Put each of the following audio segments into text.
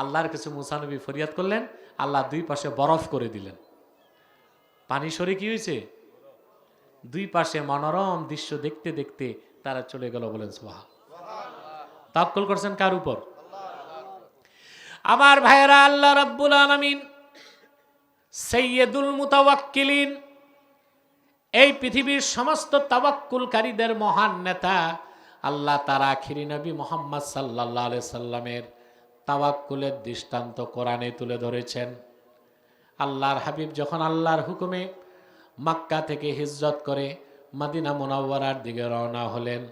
আল্লাহর কাছে মুসানবী ফরিয়াদ করলেন, আল্লাহ দুই পাশে বরফ করে দিলেন। পানি সরে কি হয়েছে? দুই পাশে মনোরম দৃশ্য দেখতে দেখতে তারা চলে গেল বলেন সোহা তাক্কল করছেন কার উপর? আমার ভাইয়েরা, আল্লাহ রাব্বুল আলামিন সৈয়দুল মুতাওয়াক্কিলিন, এই পৃথিবীর সমস্ত তাওয়াক্কুলকারীদের মহান নেতা, আল্লাহ তারা আখিরি নবী মোহাম্মদ সাল্লাহ সাল্লামের তাওয়াক্কুলের দৃষ্টান্ত কোরআনে তুলে ধরেছেন। আল্লাহর হাবিব যখন আল্লাহর হুকুমে মাক্কা থেকে হিজরত করে মাদিনা মোনাওয়ারার দিকে রওনা হলেন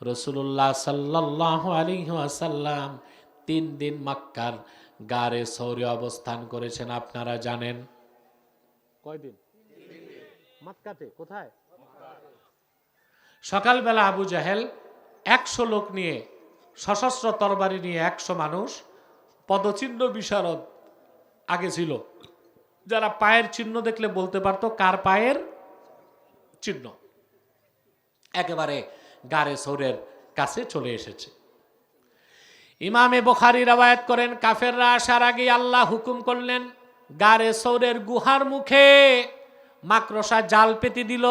রসুল্লাহ সাল্লাহ আলী আসাল্লাম তিন দিন মাক্কার গারে সৌরে অবস্থান করেছেন আপনারা জানেন। কয়দিন মাক্কাতে কোথায়? সকালবেলা আবু জাহেল একশো লোক নিয়ে সশস্ত্র তরবারি নিয়ে একশো মানুষ পদচিহ্ন বিশারদ আগে ছিল। যারা পায়ের চিহ্ন দেখলে বলতে পারতো কার পায়ের চিহ্ন। একেবারে গারে সৌরের কাছে চলে এসেছে। ইমামে বখারি রাবায়াত করেন, কাফেররা আসার আগে আল্লাহ হুকুম করলেন, গারে সৌরের গুহার মুখে মাকড়সা জাল পেতে দিল।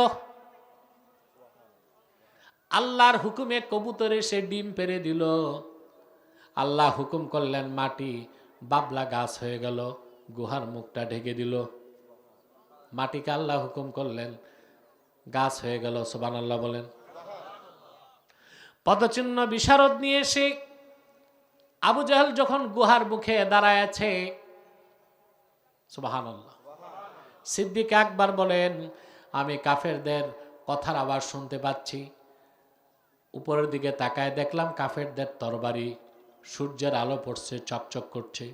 আল্লাহর হুকুমে কবুতরে সে ডিম পেরে দিল। আল্লাহ হুকুম করলেন, মাটি বাবলা গাছ হয়ে গেল, গুহার মুখটা ঢেকে দিল। মাটিকে আল্লাহ হুকুম করলেন, গাছ হয়ে গেল সোবান আল্লাহ বলেন। পদচিহ্ন বিশারদ নিয়ে এসে আবু জাহেল যখন গুহার মুখে দাঁড়ায় আছে আল্লাহ সিদ্দিক একবার বলেন, আমি কাফেরদের কথার আবার শুনতে পাচ্ছি। উপরের দিকে তাকায় দেখলাম কাফেরদের তরবারি, সূর্যের আলো পড়ছে, চকচক করছে।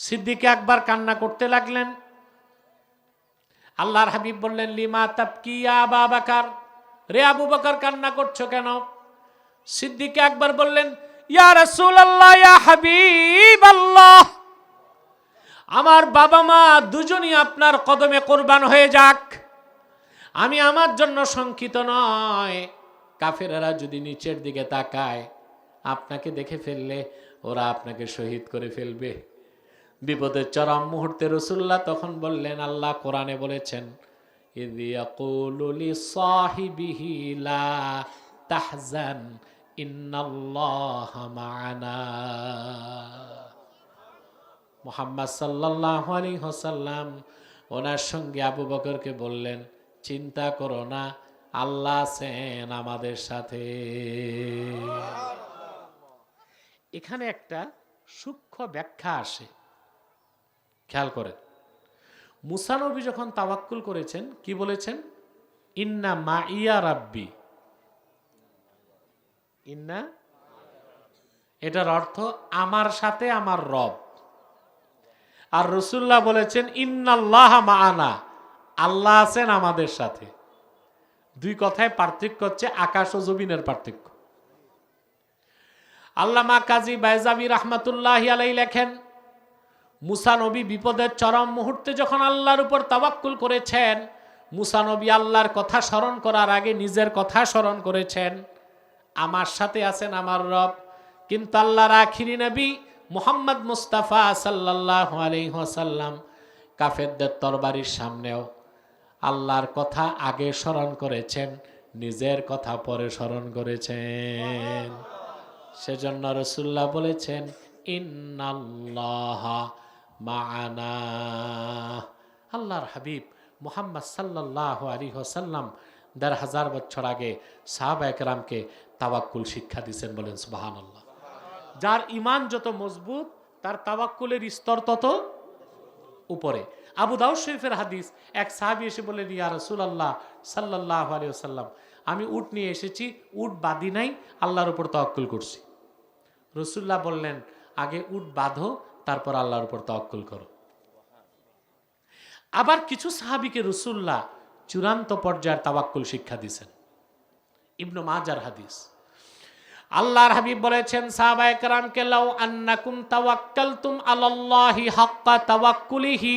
সিদ্দিকে একবার কান্না করতে লাগলেন। আল্লাহর হাবিব বললেন, লিমা তাপকিয়া আবা বাকার? রে আবু বাকার, কান্না করছ কেন? সিদ্দিকে একবার বললেন, ইয়া রাসূল আল্লাহ ইয়া হাবিব আল্লাহ আমার বাবা মা দুজনই আপনার কদমে কোরবান হয়ে যাক। আমি আমার জন্য শঙ্কিত নয়। কাফেরারা যদি নিচের দিকে তাকায়, আপনাকে দেখে ফেললে ওরা আপনাকে শহীদ করে ফেলবে। বিপদের চরম মুহূর্তে রসুল্লাহ তখন বললেন, আল্লাহ কোরআনে বলেছেন তাহজান মোহাম্মদ সাল্লাহ আলী হোসাল্লাম ওনার সঙ্গে আবু বকরকে বললেন, চিন্তা করো না আল্লাহ আছেন আমাদের সাথে। এখানে একটা সূক্ষ্ম ব্যাখ্যা আসে। খেয়াল করেন। মুসানবী যখন তাওয়াক্কুল করেছেন, কি বলেছেন? ইন্না মা ইয়া রাব্বি। ইন্না? এটার অর্থ আমার সাথে আমার রব। আর রসুল্লাহ বলেছেন, ইন্নাল্লাহ মাআনা। আল্লাহ আছেন আমাদের সাথে। দুই কথায় পার্থক্য হচ্ছে আকাশ ও জমিনের পার্থক্য। আল্লামা কাজী বাইজাবি রহমাতুল্লাহ আলাই লেখেন মুসানবী বিপদের চরম মুহূর্তে যখন আল্লাহর উপর তাবাক্কুল করেছেন মুসানবী আল্লাহর কথা স্মরণ করার আগে নিজের কথা স্মরণ করেছেন, আমার সাথে আছেন আমার রব, কিন্তু আল্লাহর আখিরি নবী মুহাম্মদ মুস্তাফা সাল্লাহ আলহাসাল্লাম কাফেরদের তরবারির সামনেও আল্লাহর কথা আগে স্মরণ করেছেন, নিজের কথা পরে স্মরণ করেছেন। সেজন্য রসুল্লাহ বলেছেন মাআনা। আল্লাহর হাবিব মুহাম্মদ সাল্লাহ আলী হোসাল্লাম দেড় হাজার বছর আগে সাহাবা একরামকে তাওয়াক্কুল শিক্ষা দিচ্ছেন বলেন সুবাহান আল্লাহ যার ইমান যত মজবুত, তার তাওয়াক্কুলের স্তর তত উপরে। আবু দাউদ শরীফের হাদিস, এক সাহাবি এসে বললেন, ইয়া রসুল আল্লাহ সাল্লাহ আলী সাল্লাম আমি উট নিয়ে এসেছি, উট বাদি নাই, আল্লাহর উপর তাওয়াক্কুল করছি। রসুল্লাহ বললেন, আগে উট বাঁধো, তারপর আল্লাহর উপর তাওয়াক্কুল করো। আবার কিছু সাহাবিকে রসুল্লাহ চূড়ান্ত পর্যায়ের তাওয়াক্কুল শিক্ষা দিয়েছেন। ইবনু মাজার হাদিস। আল্লাহর হাবিব বলেছেন সাহাবা একরামকে লাউ আন্নাকুম তাওয়াক্কালতুম আলাল্লাহি হাক্কা তাওয়াক্কুলিহি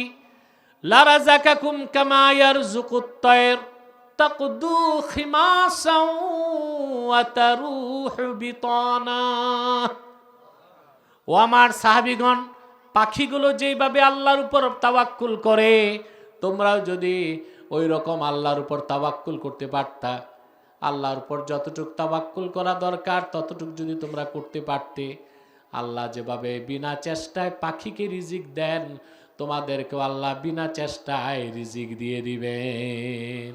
লারাযাকাকুম কামা ইয়ারযুকুত তায়র তাকদু খিমাসাও ওয়া তারুহু বিতানা। ও আমার সাহাবিগণ, পাখিগুলো যেইভাবে আল্লাহর উপর তাওয়াক্কুল করে, তোমরাও যদি ওই রকম আল্লাহর উপর তাওয়াক্কুল করতে পারতা আল্লাহর উপর যতটুক তাওয়াক্কুল করা দরকার, ততটুক যদি তোমরা করতে পারতে, আল্লাহ যেভাবে বিনা চেষ্টায় পাখিকে রিজিক দেন, তোমাদেরকেও আল্লাহ বিনা চেষ্টায় রিজিক দিয়ে দিবেন।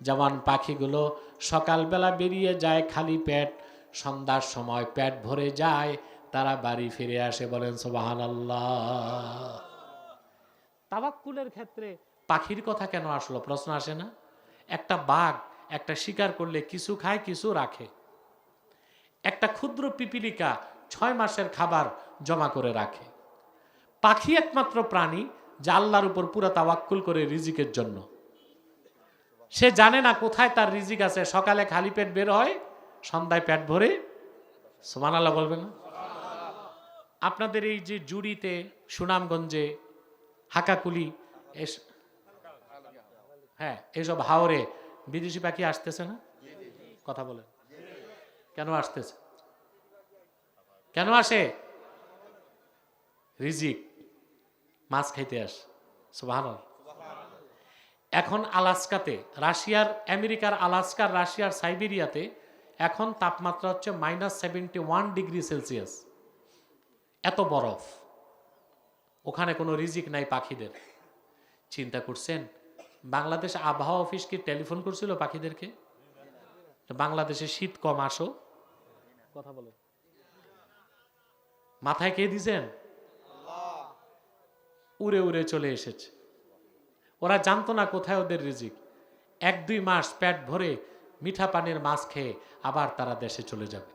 যেমন পাখিগুলো সকালবেলা বেরিয়ে যায় খালি পেট, সন্ধ্যার সময় পেট ভরে যায়, তারা বাড়ি ফিরে আসে বলেন সোবাহান আল্লাহ তাবাক্কুলের ক্ষেত্রে পাখির কথা কেন আসলো? প্রশ্ন আসে না? একটা বাঘ একটা শিকার করলে কিছু খায়, কিছু রাখে। একটা ক্ষুদ্র পিপিলিকা ছয় মাসের খাবার জমা করে রাখে। পাখি একমাত্র প্রাণী যা আল্লাহর উপর পুরা তাওয়াক্কুল করে রিজিকের জন্য। সে জানে না কোথায় তার রিজিক আছে। সকালে খালি পেট বের হয়, সন্ধ্যায় পেট ভরে। সোমান আল্লাহ বলবে না? আপনাদের এই যে জুড়িতে, সুনামগঞ্জে, হাকাকুলি হ্যাঁ এইসব হাওরে বিদেশি পাখি আসতেছে না? কথা বলেন। কেন আসতেছে? কেন আসে? রিজিক। মাছ খাইতে আস। সুবাহ এখন আলাস্কাতে, রাশিয়ার, আমেরিকার আলাস্কার, রাশিয়ার সাইবেরিয়াতে এখন তাপমাত্রা হচ্ছে minus seventy one degree Celsius এত বরফ। ওখানে কোনো রিজিক নাই পাখিদের। চিন্তা করছেন বাংলাদেশ আবহাওয়া অফিস কি টেলিফোন করছিল পাখিদেরকে? বাংলাদেশে শীত কম আসো। কথা বলে। মাথায় কে দিছেন? উড়ে উড়ে চলে এসেছে। ওরা জানতো না কোথায় ওদের রিজিক। এক দুই মাস পেট ভরে মিঠা পানির মাছ খেয়ে আবার তারা দেশে চলে যাবে।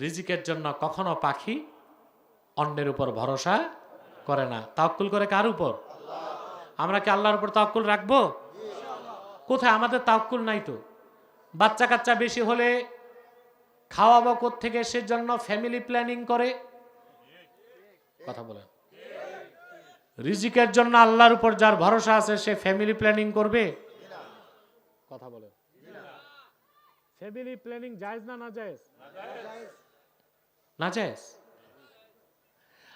রিজিকের জন্য কখনো পাখি অন্যের উপর ভরসা করে না। তাওকুল করে কার উপর? আমরা কি আল্লাহর উপর তাওকুল রাখব? কোথায়? আমাদের তাওকুল নাই তো। বাচ্চা কাচ্চা বেশি হলে খাওয়াবো থেকে সে জন্য ফ্যামিলি প্ল্যানিং করে। কথা বলেন। রিজিকের জন্য আল্লাহর উপর যার ভরসা আছে, সে ফ্যামিলি প্ল্যানিং করবে? কথা বলেন। ফ্যামিলি প্ল্যানিং জায়েজ না না জায়েজ না জায়েজ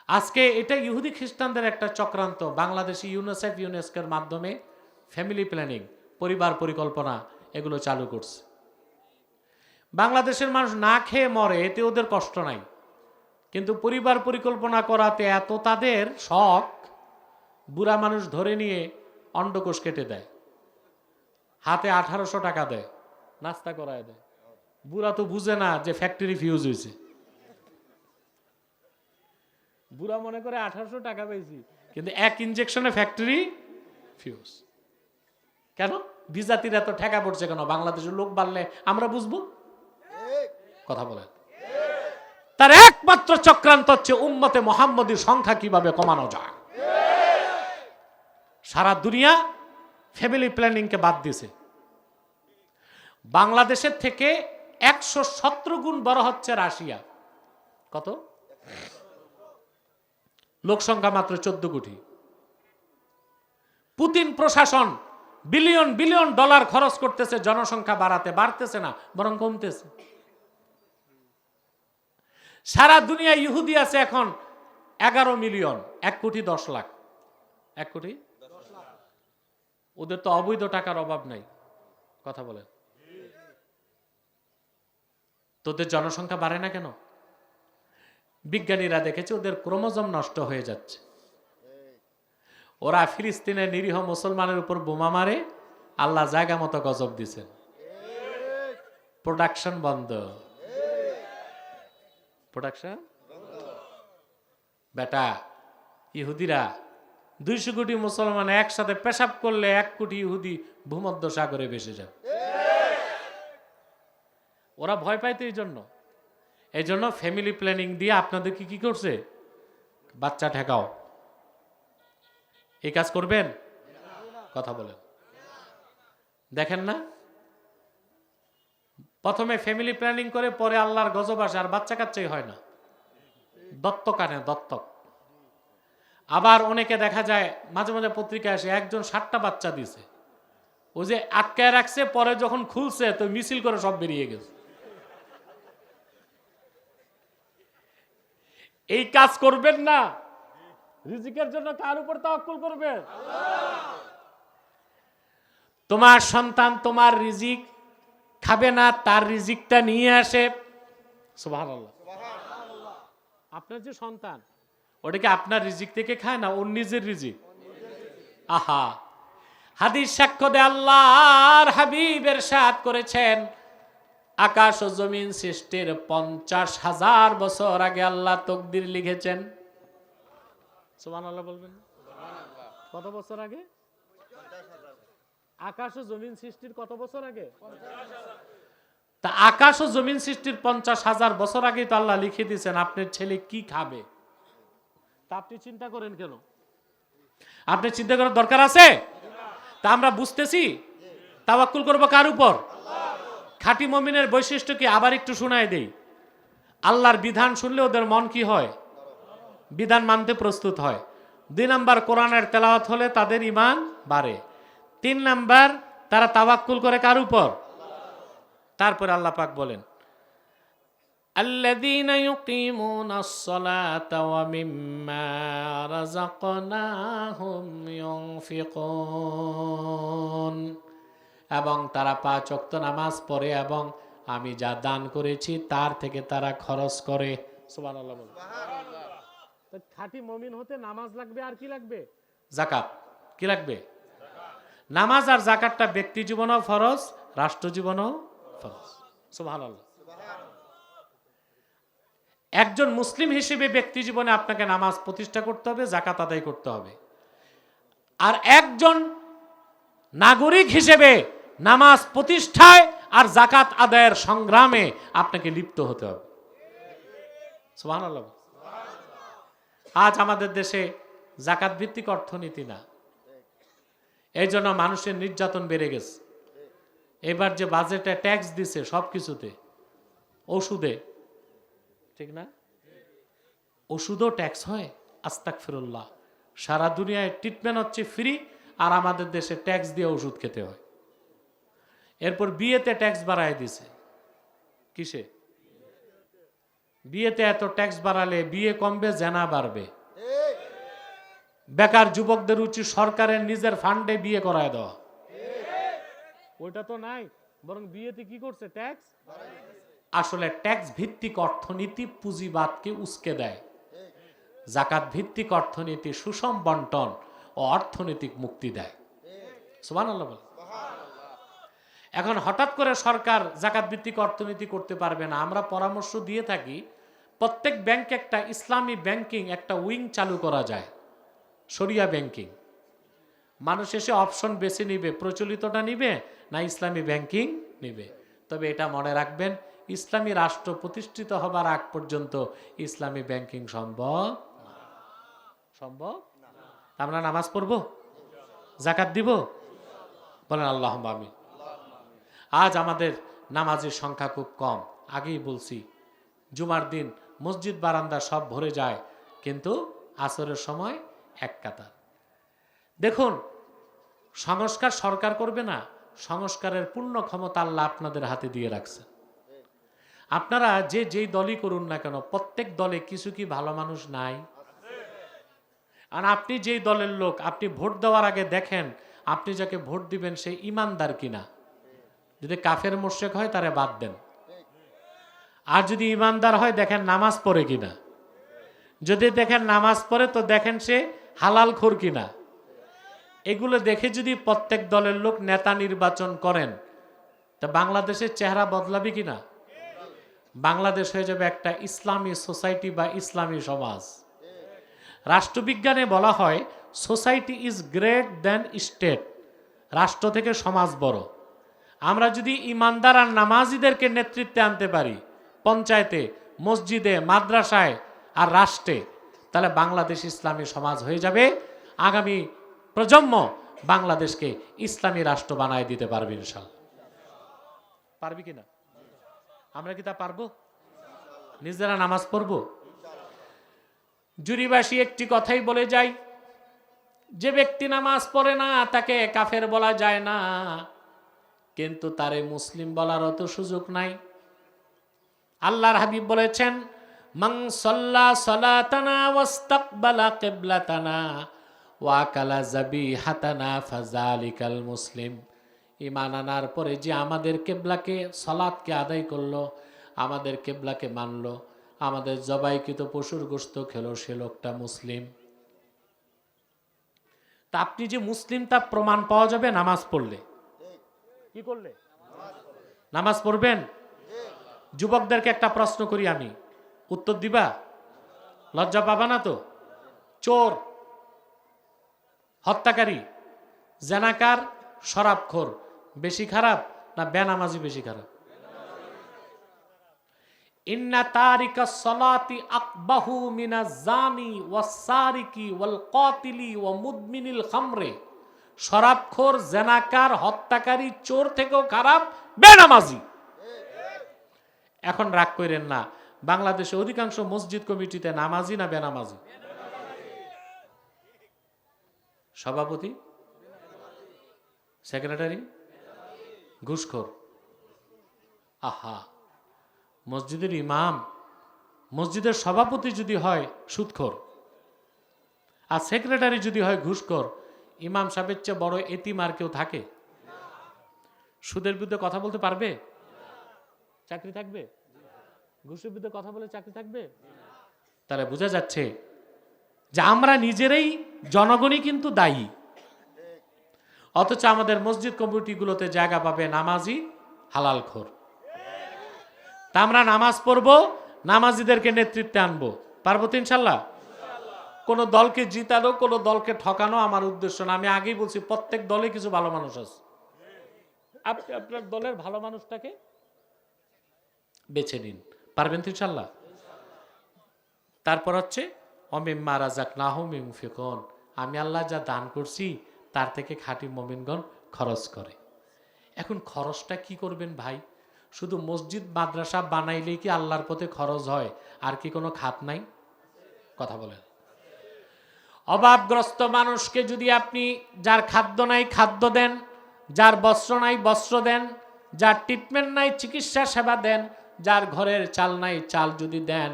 আজকে এটা ইহুদি খ্রিস্টানদের একটা চক্রান্ত। বাংলাদেশি ইউনিসেফ, ইউনেস্কোর মাধ্যমে ফ্যামিলি প্ল্যানিং পরিবার পরিকল্পনা, এগুলো চালু করছে। বাংলাদেশের মানুষ না খেয়ে মরে, এতে ওদের কষ্ট নাই। কিন্তু পরিবার পরিকল্পনা করাতে এত তাদের শখ, বুড়া মানুষ ধরে নিয়ে অন্ডকোষ কেটে দেয়। হাতে আঠারোশো টাকা দেয়, নাস্তা করায় দেয়। বুড়া তো বুঝে না যে ফ্যাক্টরি ফিউজ হয়েছে। বুড়া মনে করে আঠারোশো টাকা পেয়েছি। কিন্তু এক ইঞ্জেকশনে ফ্যাক্টরি ফিউজ কেন? বিজাতির এত ঠেকা পড়ছে কেন? বাংলাদেশের লোক বাড়লে আমরা বুঝব? কথা বলেন। তার একমাত্র চক্রান্ত হচ্ছে উম্মতে মোহাম্মদীর সংখ্যা কীভাবে কমানো যায়। সারা দুনিয়া ফ্যামিলি প্ল্যানিংকে বাদ দিয়েছে। বাংলাদেশের থেকে একশো সতেরো গুণ বড় হচ্ছে রাশিয়া। কত? লোক সংখ্যা মাত্র চোদ্দ কোটি। পুতিন প্রশাসন বিলিয়ন বিলিয়ন ডলার খরচ করতেছে, জনসংখ্যা বাড়াতে, বাড়তেছে না, বরং কমতেছে। সারা দুনিয়া ইহুদি আছে এখন এগারো মিলিয়ন, এক কোটি দশ লাখ। এক কোটি? ওদের তো অবৈধ টাকার অভাব নাই, কথা বলেন। তোদের জনসংখ্যা বাড়ে না কেন? বিজ্ঞানীরা দেখেছে, ওদের ক্রোমোজম নষ্ট হয়ে যাচ্ছে। ওরা ফিলিস্তিনের নিরীহ মুসলমানের উপর বোমা মারে, আল্লাহ জায়গা মতো গজব দিছেন। প্রোডাকশন বন্ধ। প্রোডাকশন? বেটা, ইহুদিরা দুইশো কোটি মুসলমান একসাথে পেশাব করলে এক কোটি ইহুদি ভূমধ্য সাগরে ভেসে যাবে। ওরা ভয় পায় তো এই জন্য। এই জন্য ফ্যামিলি প্ল্যানিং দিয়ে আপনাদেরকে কি কি করছে? বাচ্চা ঠেকাও। এই কাজ করবেন? কথা বলেন। দেখেন না? প্রথমে ফ্যামিলি প্ল্যানিং করে, পরে আল্লাহর গজব আসে, আর বাচ্চা কাচ্চাই হয় না। দত্তক আনে, দত্তক। আবার অনেকে দেখা যায়, মাঝে মাঝে পত্রিকায় আসে, একজন ষাটটা বাচ্চা দিছে। ও যে আটকায় রাখছে, পরে যখন খুলছে, তো মিছিল করে সব বেরিয়ে গেছে। এই কাজ করবেন না। রিজিকের জন্য কার উপর তাওয়াক্কুল করবে তোমার সন্তান তোমার রিজিক খাবে না তার রিজিকটা নিয়ে আসে। সুবহানাল্লাহ। আপনার যে সন্তান ওটাকে আপনার রিজিক থেকে খায় না ওর নিজের রিজিক? আহা। হাদিস সাক্ষ্য দে আল্লাহর হাবিবের সাথ করেছেন আকাশ ও জমিন সৃষ্টির পঞ্চাশ হাজার বছর আগে আল্লাহ তকদির লিখেছেন। বলবেন কত বছর আগে? আকাশ ও জমিন সৃষ্টির কত বছর আগে? তা আকাশ ও জমিন সৃষ্টির পঞ্চাশ হাজার বছর আগে তো আল্লাহ লিখে দিয়েছেন, আপনার ছেলে কি খাবে? তা আপনি চিন্তা করেন কেন? আপনি চিন্তা করার দরকার আছে? তা আমরা বুঝতেছি? তাওয়াক্কুল করব কার উপর? খাঁটি মমিনের বৈশিষ্ট্য কি আবার একটু শোনায় দেই আল্লাহর বিধান শুনলে ওদের মন কি হয় বিধান মানতে প্রস্তুত হয় দুই নাম্বার কোরআনের তেলাওয়াত হলে তাদের ইমান বাড়ে তিন নাম্বার তারা তাওয়াক্কুল করে কার উপর তারপর আল্লাহ পাক বলেন الذين يقيمون الصلاة ومما رزقناهم ينفقون এবং তারা পাঁচ ওয়াক্ত নামাজ পড়ে এবং আমি যা দান করেছি তার থেকে তারা খরচ করে। খাঁটি মমিন হতে নামাজ লাগবে আর কি লাগবে? জাকাত। কি লাগবে? নামাজ আর জাকাতটা ব্যক্তি জীবনও ফরজ রাষ্ট্র জীবনও ফরজ। একজন মুসলিম হিসেবে ব্যক্তি জীবনে আপনাকে নামাজ প্রতিষ্ঠা করতে হবে জাকাত আদায় করতে হবে। আর একজন নাগরিক হিসেবে নামাজ প্রতিষ্ঠায় আর জাকাত আদায়ের সংগ্রামে আপনাকে লিপ্ত হতে হবে। আজ আমাদের দেশে জাকাত ভিত্তিক অর্থনীতি না। এই জন্য মানুষের নির্যাতন বেড়ে গেছে। এবার যে বাজেটে ট্যাক্স দিছে সব কিছুতে ওষুধে, ঠিক না? ওষুধও ট্যাক্স হয় আস্তাক ফিরুল্লাহ সারা দুনিয়ায় ট্রিটমেন্ট হচ্ছে ফ্রি আর আমাদের দেশে ট্যাক্স দিয়ে ওষুধ খেতে হয়। এরপর বিয়েতে ট্যাক্স বাড়ায় দিছে। কিসে? বিয়েতে এত ট্যাক্স বাড়ালে বিয়ে কমবে জেনা বাড়বে। বেকার যুবকদের উচিত সরকারের নিজের ফান্ডে বিয়ে করায় দেওয়া। ওইটা তো নাই বরং বিয়েতে কি করছে ট্যাক্স আসলে ট্যাক্স ভিত্তিক অর্থনীতি পুঁজিবাদকে উস্কে দেয়। জাকাত ভিত্তিক অর্থনীতি সুষম বন্টন ও অর্থনৈতিক মুক্তি দেয়। সুবান এখন হঠাৎ করে সরকার জাকাত ভিত্তিক অর্থনীতি করতে পারবে না। আমরা পরামর্শ দিয়ে থাকি, প্রত্যেক ব্যাংক একটা ইসলামী ব্যাংকিং, একটা উইং চালু করা যায় সরিয়া ব্যাংকিং। মানুষ এসে অপশন বেছে নিবে, প্রচলিতটা নিবে না ইসলামী ব্যাংকিং নিবে। তবে এটা মনে রাখবেন, ইসলামী রাষ্ট্র প্রতিষ্ঠিত হবার আগ পর্যন্ত ইসলামী ব্যাংকিং সম্ভব সম্ভব আমরা নামাজ পড়ব? জাকাত দিব? বলেন আল্লাহ আমি আজ আমাদের নামাজের সংখ্যা খুব কম। আগেই বলছি, জুমার দিন মসজিদ বারান্দা সব ভরে যায়, কিন্তু আসরের সময় এক কাতার। দেখুন, সংস্কার সরকার করবে না, সংস্কারের পূর্ণ ক্ষমতা আল্লাহ আপনাদের হাতে দিয়ে রাখছে। আপনারা যে যেই দলই করুন না কেন, প্রত্যেক দলে কিছু কি ভালো মানুষ নাই? আর আপনি যেই দলের লোক, আপনি ভোট দেওয়ার আগে দেখেন, আপনি যাকে ভোট দিবেন সে ইমানদার কিনা? যদি কাফের মোশেক হয়, তারে বাদ দেন। আর যদি ইমানদার হয়, দেখেন নামাজ পড়ে কিনা। যদি দেখেন নামাজ পড়ে, তো দেখেন সে হালাল খোর কিনা। এগুলো দেখে যদি প্রত্যেক দলের লোক নেতা নির্বাচন করেন, তা বাংলাদেশের চেহারা বদলাবে কিনা? বাংলাদেশ হয়ে যাবে একটা ইসলামী সোসাইটি বা ইসলামী সমাজ। রাষ্ট্রবিজ্ঞানে বলা হয়, society is great than state. রাষ্ট্র থেকে সমাজ বড়। আমরা যদি ইমানদার আর নামাজিদেরকে নেতৃত্বে আনতে পারি, পঞ্চায়েতে, মসজিদে, মাদ্রাসায় আর রাষ্ট্রে, তাহলে বাংলাদেশ ইসলামী সমাজ হয়ে যাবে। আগামী প্রজন্ম বাংলাদেশকে ইসলামী রাষ্ট্র বানায় দিতে পারবে ইনশাল পারবি কিনা আমরা কি তা পারব? নিজেরা নামাজ পড়ব? জুরিবাসী একটি কথাই বলে যাই যে ব্যক্তি নামাজ পড়ে না, তাকে কাফের বলা যায় না। কিন্তু তারে মুসলিম বলার অত সুযোগ নাই। আল্লাহর হাবিব বলেছেন, মান সাল্লা সালাতানা ওয়াস্তাকবালা কিবলাতানা ওয়া কালা যাবিহাতানা ফাযালিকাল মুসলিম। ঈমান আনার পরে যে আমাদের কেবলাকে সালাতকে আদায় করল, আমাদের কেবলাকে মানলো, আমাদের জবাইকৃত পশুর গোস্ত খেলো, সে লোকটা মুসলিম। তা আপনি যে মুসলিম তার প্রমাণ পাওয়া যাবে নামাজ পড়লে। কি করলে? নামাজ পড়বেন? যুবকদেরকে একটা প্রশ্ন করি আমি। উত্তর দিবা? লজ্জা পাবা না তো? চোর, হত্যাকারী, জেনাকার, শরাবখোর, বেশি খারাপ না বেনামাজি বেশি খারাপ? ইন্না সলাতি জানি ওয়াসারিকি ওয়াল কাতিলি ওয়া মুদমিনিল খামরে। শরাবখোর, জেনাকার, হত্যাকারী, চোর থেকেও খারাপ, বেনামাজি। এখন রাগ করেন না, বাংলাদেশে অধিকাংশ মসজিদ কমিটিতে নামাজি না বেনামাজি? সভাপতি? সেক্রেটারি? ঘুষখোর। আহা, মসজিদের ইমাম, মসজিদের সভাপতি যদি হয় সুদখোর, আর সেক্রেটারি যদি হয় ঘুষখোর ইমাম সাহেবের চেয়ে বড় এতিম আর কেউ থাকে? সুদের বিরুদ্ধে কথা বলতে পারবে? চাকরি থাকবে? ঘুষের বিরুদ্ধে কথা বলে চাকরি থাকবে? তাহলে বোঝা যাচ্ছে যে আমরা নিজেরাই জনগণই কিন্তু দায়ী। অথচ আমাদের মসজিদ কমিটিগুলোতে জায়গা পাবে নামাজি হালাল খোর। তা আমরা নামাজ পড়ব, নামাজিদেরকে নেতৃত্বে আনব। পারব ইনশাল্লাহ? কোনো দলকে জিতানো, কোনো দলকে ঠকানো আমার উদ্দেশ্য না। আমি আগেই বলছি, প্রত্যেক দলে কিছু ভালো মানুষ আছে। আপনি আপনার দলের ভালো মানুষটাকে বেছে নিন। পারবেন তো ইনশাল্লাহ তারপর হচ্ছে অমিম মারাজাক নাহমিম ফিকন আমি আল্লাহ যা দান করছি, তার থেকে খাঁটি মমিনগণ খরচ করে। এখন খরচটা কি করবেন ভাই? শুধু মসজিদ, মাদ্রাসা বানাইলেই কি আল্লাহর পথে খরচ হয়? আর কি কোনো খাত নাই? কথা বলেন। অভাবগ্রস্ত মানুষকে যদি আপনি যার খাদ্য নাই খাদ্য দেন, যার বস্ত্র নাই বস্ত্র দেন, যার ট্রিটমেন্ট নাই চিকিৎসা সেবা দেন, যার ঘরের চাল নাই চাল যদি দেন,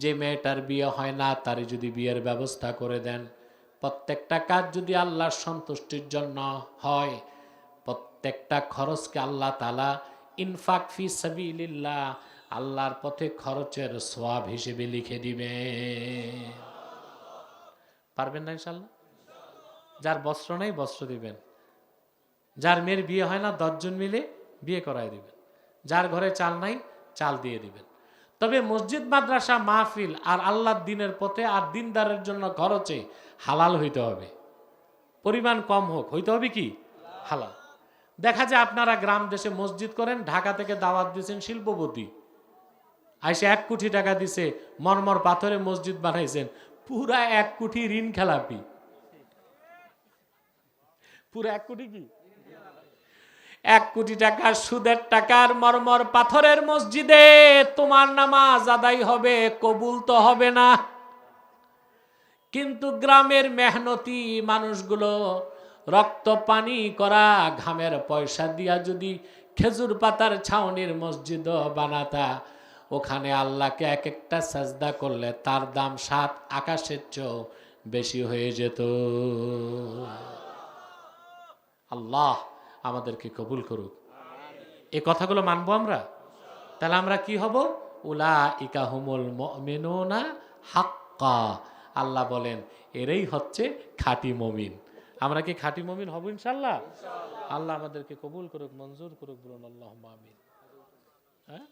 যে মেয়েটার বিয়ে হয় না, তারই যদি বিয়ের ব্যবস্থা করে দেন। প্রত্যেকটা কাজ যদি আল্লাহর সন্তুষ্টির জন্য হয়, প্রত্যেকটা খরচকে আল্লাহ তালা ইনফাক ফি সাবিলিল্লাহ, আল্লাহর পথে খরচের সোয়াব হিসেবে লিখে দিবে। পারবেন না ইনশাল্লাহ? যার বস্ত্র নেই, বস্ত্র দিবেন। যার মেয়ের বিয়ে হয় না, দশজন মিলে বিয়ে করাই দিবেন। যার ঘরে চাল নাই, চাল দিয়ে দিবেন। তবে মসজিদ, মাদ্রাসা, মাহফিল আর আল্লাহর দিনের পথে আর দিনদারের জন্য খরচে হালাল হইতে হবে। পরিমাণ কম হোক, হইতে হবে কি? হালাল। দেখা যায় আপনারা গ্রাম দেশে মসজিদ করেন, ঢাকা থেকে দাওয়াত দিয়েছেন শিল্পপতি। আইসে এক কোটি টাকা দিছে, মরমর পাথরে মসজিদ বানাইছেন। পুরা এক কোটি ঋণ খেলাপি। পুরা এক কোটি কি? এক কোটি টাকার সুদের টাকার মরমর পাথরের মসজিদে তোমার নামাজ আদায় হবে, কবুল তো হবে না। কিন্তু গ্রামের মেহনতি মানুষগুলো রক্ত পানি করা, ঘামের পয়সা দিয়া যদি খেজুর পাতার ছাউনির মসজিদ বানাতা ওখানে আল্লাহকে এক একটা সাজদা করলে তার দাম সাত আকাশের চেয়েও বেশি হয়ে যেত। আল্লাহ আমাদেরকে কবুল করুক। এই কথাগুলো মানবো আমরা? তাহলে আমরা কি হব? উলা ইকাহুমুল মেনোনা হাক্কা। আল্লাহ বলেন, এরাই হচ্ছে খাঁটি মমিন। আমরা কি খাঁটি মমিন হব ইনশাল্লাহ আল্লাহ আমাদেরকে কবুল করুক, মঞ্জুর করুক, বলুন আল্লাহ মামিন হ্যাঁ?